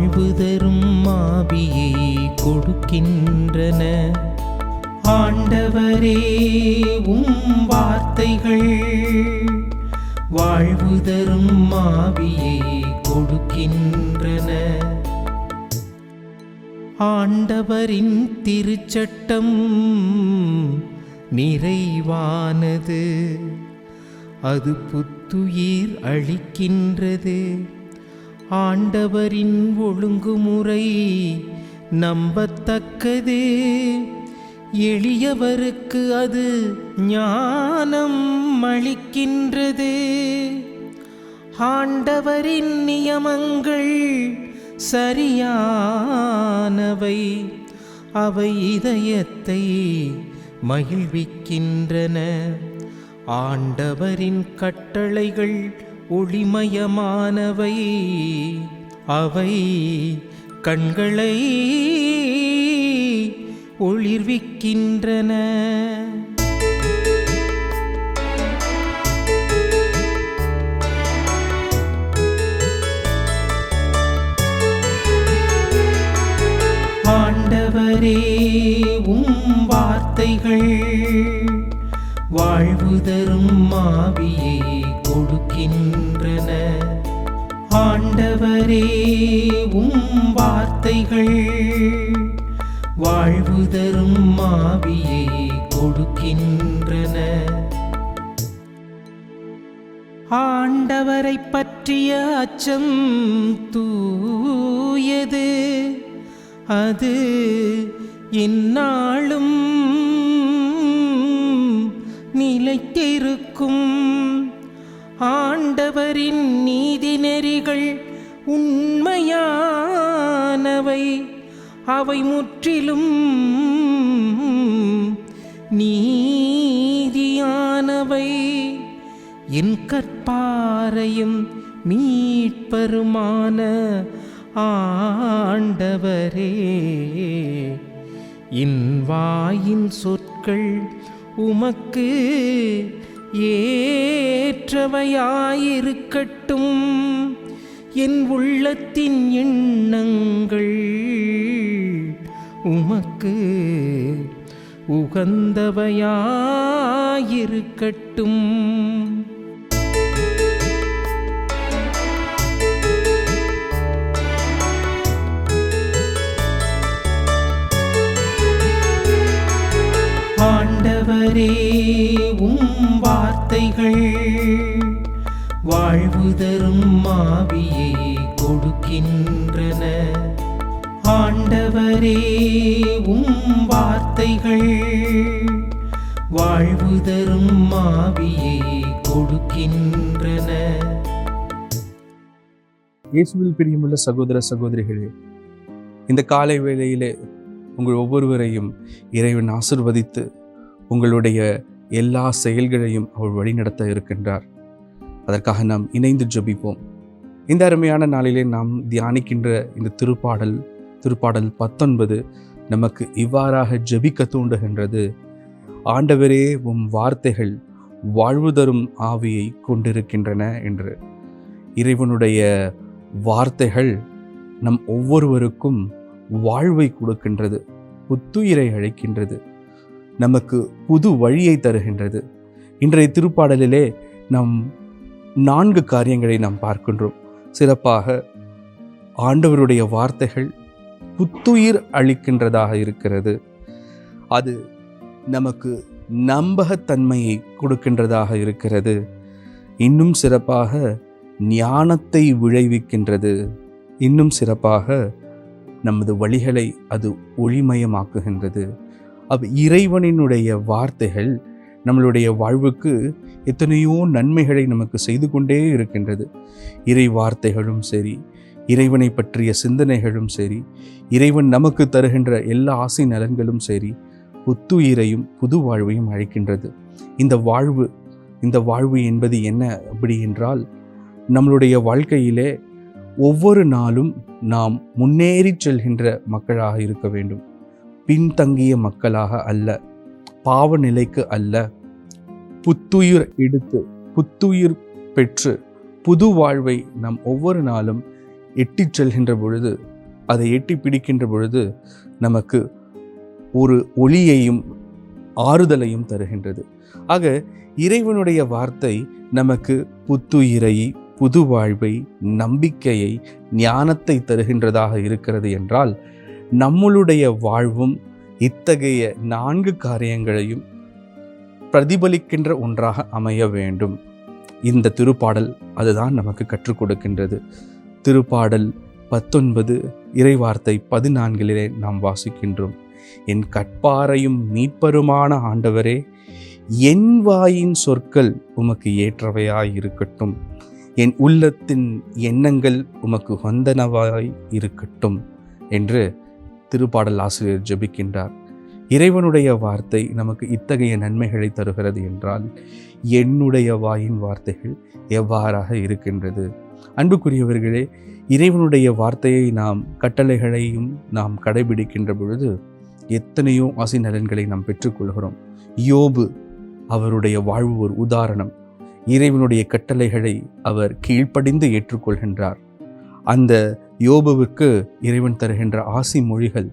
வாழ்வு தரும் மாபியை கொடுக்கின்றன. ஆண்டவரே உம் வார்த்தைகள் வாழ்வு தரும் மாவியை கொடுக்கின்றன. ஆண்டவரின் திருச்சட்டம் நிறைவானது. அது புத்துயிர் அளிக்கின்றது. ஆண்டவரின் ஒழுங்குமுறை நம்பத்தக்கது. எளியவருக்கு அது ஞானம் அளிக்கின்றது. ஆண்டவரின் நியமங்கள் சரியானவை. அவை இதயத்தை மகிழ்விக்கின்றன. ஆண்டவரின் கட்டளைகள் ஒளிமயமானவை அவை கண்களை ஒளிர்விக்கின்றன. ஆண்டவரே உம் வார்த்தைகள் வாழ்வுதரும் மாவியே கொடுக்கின்றன. ஆண்டவரே உம் வார்த்தைகள் வாழ்வு தரும் மாவியை கொடுக்கின்றன. ஆண்டவரை பற்றிய அச்சம் தூயது. அது இந்நாளும் நிலைத்திருக்கும். ஆண்டவரின் நீதி நெறிகள் உண்மையானவை. அவை முற்றிலும் நீதியானவை. என் கற்பாரையும் மீட்பருமான ஆண்டவரே. இன் வாயின் சொற்கள் உமக்கு ஏற்றவையாயிருக்கட்டும். என் உள்ளத்தின் எண்ணங்கள் உமக்கு உகந்தவையாயிருக்கட்டும். ஆண்டவரே வார்த்தைகள். வாழ்வு தரும் மாவியை கொடுக்கின்றன. ஆண்டவரே உம் வார்த்தைகள். வாழ்வு தரும் மாவியை கொடுக்கின்றன. இயேசுவில் பிரியமுள்ள சகோதர சகோதரிகளே இந்த காலை வேளையிலே உங்கள் ஒவ்வொருவரையும் இறைவன் ஆசிர்வதித்து உங்களுடைய எல்லா செயல்களையும் அவர் வழிநடத்த இருக்கின்றார். அதற்காக நாம் இணைந்து ஜெபிப்போம். இந்த அருமையான நாளிலே நாம் தியானிக்கின்ற இந்த திருப்பாடல் திருப்பாடல் பத்தொன்பது நமக்கு இவ்வாறாக ஜெபிக்க தூண்டுகின்றது. ஆண்டவரே உம் வார்த்தைகள் வாழ்வு தரும் ஆவியை கொண்டிருக்கின்றன என்று. இறைவனுடைய வார்த்தைகள் நம் ஒவ்வொருவருக்கும் வாழ்வை கொடுக்கின்றது புத்துயிரை அழைக்கின்றது நமக்கு புது வழியை தருகின்றது. இன்றைய திருப்பாடலிலே நம் நான்கு காரியங்களை நாம் பார்க்கின்றோம். சிறப்பாக ஆண்டவருடைய வார்த்தைகள் புத்துயிர் அளிக்கின்றதாக இருக்கிறது. அது நமக்கு நம்பகத்தன்மையை கொடுக்கின்றதாக இருக்கிறது. இன்னும் சிறப்பாக ஞானத்தை விளைவிக்கின்றது. இன்னும் சிறப்பாக நமது வழிகளை அது ஒளிமயமாக்குகின்றது. அவ் இறைவனினுடைய வார்த்தைகள் நம்மளுடைய வாழ்வுக்கு எத்தனையோ நன்மைகளை நமக்கு செய்து கொண்டே இருக்கின்றது. இறை வார்த்தைகளும் சரி இறைவனை பற்றிய சிந்தனைகளும் சரி இறைவன் நமக்கு தருகின்ற எல்லா ஆசை நலன்களும் சரி புத்துயிரையும் புது வாழ்வையும் அழைக்கின்றது இந்த வாழ்வு இந்த வாழ்வு என்பது என்ன அப்படி என்றால் நம்மளுடைய வாழ்க்கையிலே ஒவ்வொரு நாளும் நாம் முன்னேறி செல்கின்ற மக்களாக இருக்க வேண்டும். பின்தங்கிய மக்களாக அல்ல பாவ நிலைக்கு அல்ல. புத்துயிர் எடுத்து புத்துயிர் பெற்று புது வாழ்வை நாம் ஒவ்வொரு நாளும் எட்டிச் செல்கின்ற பொழுது அதை எட்டி பிடிக்கின்ற பொழுது நமக்கு ஒரு ஒளியையும் ஆறுதலையும் தருகின்றது. ஆக இறைவனுடைய வார்த்தை நமக்கு புத்துயிரை புது வாழ்வை நம்பிக்கையை ஞானத்தை தருகின்றதாக இருக்கிறது என்றால் நம்மளுடைய வாழ்வும் இத்தகைய நான்கு காரியங்களையும் பிரதிபலிக்கின்ற ஒன்றாக அமைய வேண்டும். இந்த திருப்பாடல் அதுதான் நமக்கு கற்றுக் கொடுக்கின்றது. திருப்பாடல் பத்தொன்பது இறைவார்த்தை பதினான்கிலே நாம் வாசிக்கின்றோம். என் கற்பாரையும் மீட்பருமான ஆண்டவரே என் வாயின் சொற்கள் உமக்கு ஏற்றவையாய் இருக்கட்டும். என் உள்ளத்தின் எண்ணங்கள் உமக்கு வந்தனவாய் இருக்கட்டும். என்று திருப்பாடல் ஆசிரியர் ஜெபிக்கின்றார். இறைவனுடைய வார்த்தை நமக்கு இத்தகைய நன்மைகளை தருகிறது என்றால் என்னுடைய வாயின் வார்த்தைகள் எவ்வாறாக இருக்கின்றது? அன்புக்குரியவர்களே இறைவனுடைய வார்த்தையை நாம் கட்டளைகளையும் நாம் கடைபிடிக்கின்ற பொழுது எத்தனையோ ஆசை நலன்களை நாம் பெற்றுக்கொள்கிறோம் யோபு அவருடைய வாழ்வு ஒரு உதாரணம். இறைவனுடைய கட்டளைகளை அவர் கீழ்ப்படிந்து ஏற்றுக்கொள்கின்றார். அந்த யோபுவுக்கு இறைவன் தருகின்ற ஆசி மொழிகள்.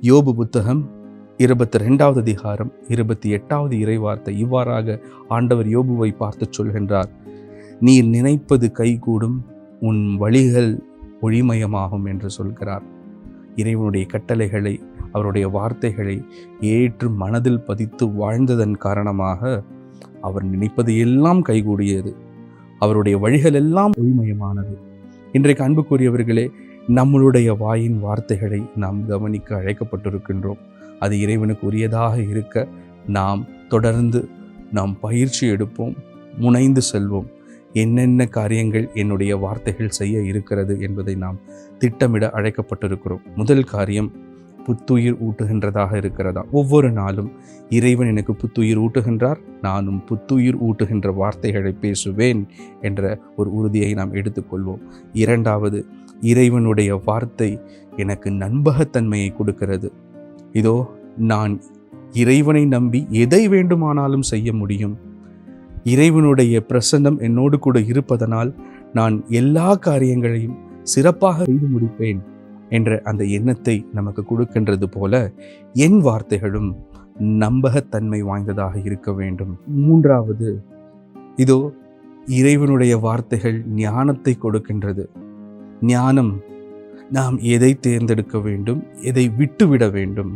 யோபு புத்தகம் இருபத்தி ரெண்டாவது அதிகாரம் இருபத்தி எட்டாவது இறைவார்த்தை. இவ்வாறாக ஆண்டவர் யோபுவை பார்த்து சொல்கின்றார். நீ நினைப்பது கைகூடும் உன் வழிகள் ஒளிமயமாகும் என்று சொல்கிறார். இறைவனுடைய கட்டளைகளை அவருடைய வார்த்தைகளை ஏற்று மனதில் பதித்து வாழ்ந்ததன் காரணமாக அவர் நினைப்பது எல்லாம் கைகூடியது. அவருடைய வழிகள் எல்லாம் ஒளிமயமானது. இன்றைக்கு அன்புக்குரியவர்களே நம்மளுடைய வாயின் வார்த்தைகளை நாம் கவனிக்க அழைக்கப்பட்டிருக்கின்றோம். அது இறைவனுக்கு உரியதாக இருக்க நாம் தொடர்ந்து நாம் பயிற்சி எடுப்போம் முனைந்து செல்வோம். என்னென்ன காரியங்கள் என்னுடைய வார்த்தைகள் செய்ய இருக்கிறது என்பதை நாம் திட்டமிட அழைக்கப்பட்டிருக்கிறோம். முதல் காரியம் புத்துயிர் ஊட்டுகின்றதாக இருக்கிறதா? ஒவ்வொரு நாளும் இறைவன் எனக்கு புத்துயிர் ஊட்டுகின்றார் நானும் புத்துயிர் ஊட்டுகின்ற வார்த்தைகளை பேசுவேன் என்ற ஒரு உறுதியை நாம் எடுத்துக்கொள்வோம். இரண்டாவது இறைவனுடைய வார்த்தை எனக்கு நண்பகத்தன்மையை கொடுக்கிறது. இதோ நான் இறைவனை நம்பி எதை வேண்டுமானாலும் செய்ய முடியும். இறைவனுடைய பிரசன்னம் என்னோடு கூட இருப்பதனால் நான் எல்லா காரியங்களையும் சிறப்பாக செய்து முடிப்பேன். என்ற அந்த எண்ணத்தை நமக்கு கொடுக்கின்றது போல என் வார்த்தைகளும் நம்பகத்தன்மை வாய்ந்ததாக இருக்க வேண்டும். மூன்றாவது இதோ இறைவனுடைய வார்த்தைகள் ஞானத்தை கொடுக்கின்றது. ஞானம் நாம் எதை தேர்ந்தெடுக்க வேண்டும் எதை விட்டுவிட வேண்டும்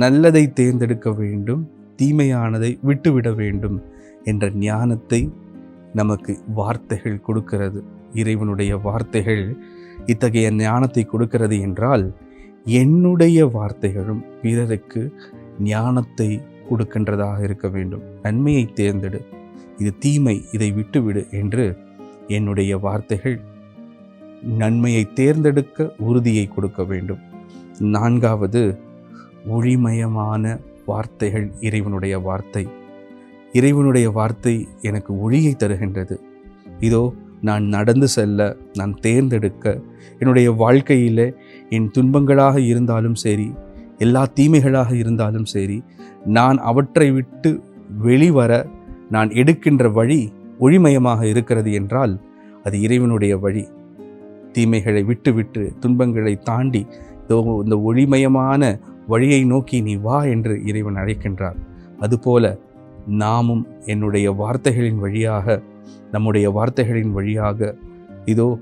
நல்லதை தேர்ந்தெடுக்க வேண்டும் தீமையானதை விட்டுவிட வேண்டும் என்ற ஞானத்தை நமக்கு வார்த்தைகள் கொடுக்கிறது. இறைவனுடைய வார்த்தைகள் இத்தகைய ஞானத்தை கொடுக்கிறது என்றால் என்னுடைய வார்த்தைகளும் பிறருக்கு ஞானத்தை கொடுக்கின்றதாக இருக்க வேண்டும். நன்மையை தேர்ந்தெடு. இது தீமை இதை விட்டுவிடு என்று என்னுடைய வார்த்தைகள் நன்மையை தேர்ந்தெடுக்க உறுதியை கொடுக்க வேண்டும். நான்காவது ஒளிமயமான வார்த்தைகள் இறைவனுடைய வார்த்தை. இறைவனுடைய வார்த்தை எனக்கு ஒளியை தருகின்றது. இதோ நான் நடந்து செல்ல நான் தேர்ந்தெடுக்க என்னுடைய வாழ்க்கையில் என் துன்பங்களாக இருந்தாலும் சரி எல்லா தீமைகளாக இருந்தாலும் சரி நான் அவற்றை விட்டு வெளிவர நான் எடுக்கின்ற வழி ஒளிமயமாக இருக்கிறது என்றால் அது இறைவனுடைய வழி. தீமைகளை விட்டு விட்டு துன்பங்களை தாண்டி இதோ இந்த ஒளிமயமான வழியை நோக்கி நீ வா என்று இறைவன் அழைக்கின்றார். அதுபோல நாமும் என்னுடைய வார்த்தைகளின் வழியாக நம்முடைய வார்த்தைகளின் வழியாக இதோ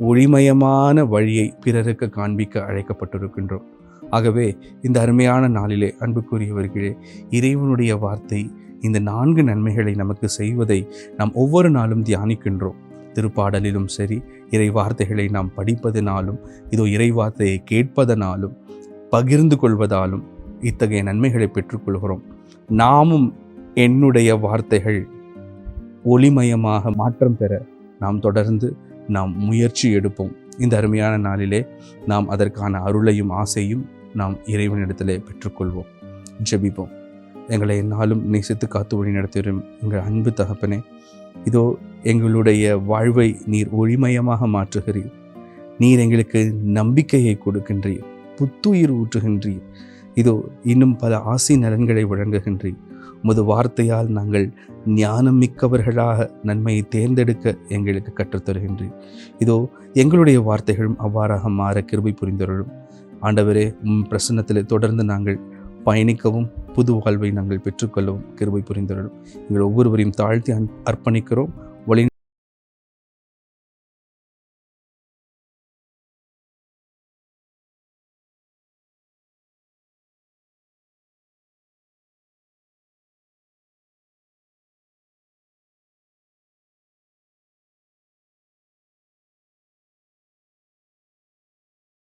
ஒளிமயமான வழியை பிறருக்கு காண்பிக்க அழைக்கப்பட்டிருக்கின்றோம். ஆகவே இந்த அருமையான நாளிலே அன்புக்குரியவர்களே இறைவனுடைய வார்த்தை இந்த நான்கு நன்மைகளை நமக்கு செய்வதை நாம் ஒவ்வொரு நாளும் தியானிக்கின்றோம். திருப்பாடலிலும் சரி இறை வார்த்தைகளை நாம் படிப்பதனாலும் இதோ இறை வார்த்தையை கேட்பதனாலும் பகிர்ந்து கொள்வதாலும் இத்தகைய நன்மைகளை பெற்றுக்கொள்கிறோம். நாமும் என்னுடைய வார்த்தைகள் ஒளிமயமாக மாற்றம் பெற நாம் தொடர்ந்து நாம் முயற்சி எடுப்போம். இந்த அருமையான நாளிலே நாம் அதற்கான அருளையும் ஆசையும் நாம் இறைவனிடத்திலே பெற்றுக்கொள்வோம். ஜெபிப்போம். எங்களை என்னாலும் நேசித்து காத்து வழி நடத்திடும் எங்கள் அன்பு தகப்பனே. இதோ எங்களுடைய வாழ்வை நீர் ஒளிமயமாக மாற்றுகிறீர். நீர் எங்களுக்கு நம்பிக்கையை கொடுக்கின்றீர். புத்துயிர் ஊற்றுகின்றீர். இதோ இன்னும் பல ஆசை நலன்களை வழங்குகின்றீர். உமது வார்த்தையால் நாங்கள் ஞானம் மிக்கவர்களாக நன்மையை தேர்ந்தெடுக்க எங்களுக்கு கற்றுத்தருகின்றேன் இதோ எங்களுடைய வார்த்தைகளும் அவ்வாறாக மாற கிருபை புரிந்தவர்களும் ஆண்டவரே உம் பிரசன்னத்தில் தொடர்ந்து நாங்கள் பயணிக்கவும் புது வாழ்வை நாங்கள் பெற்றுக்கொள்ளவும் கிருபை புரிந்தவர்களும் எங்கள் ஒவ்வொருவரையும் தாழ்த்தி அன்- அர்ப்பணிக்கிறோம்.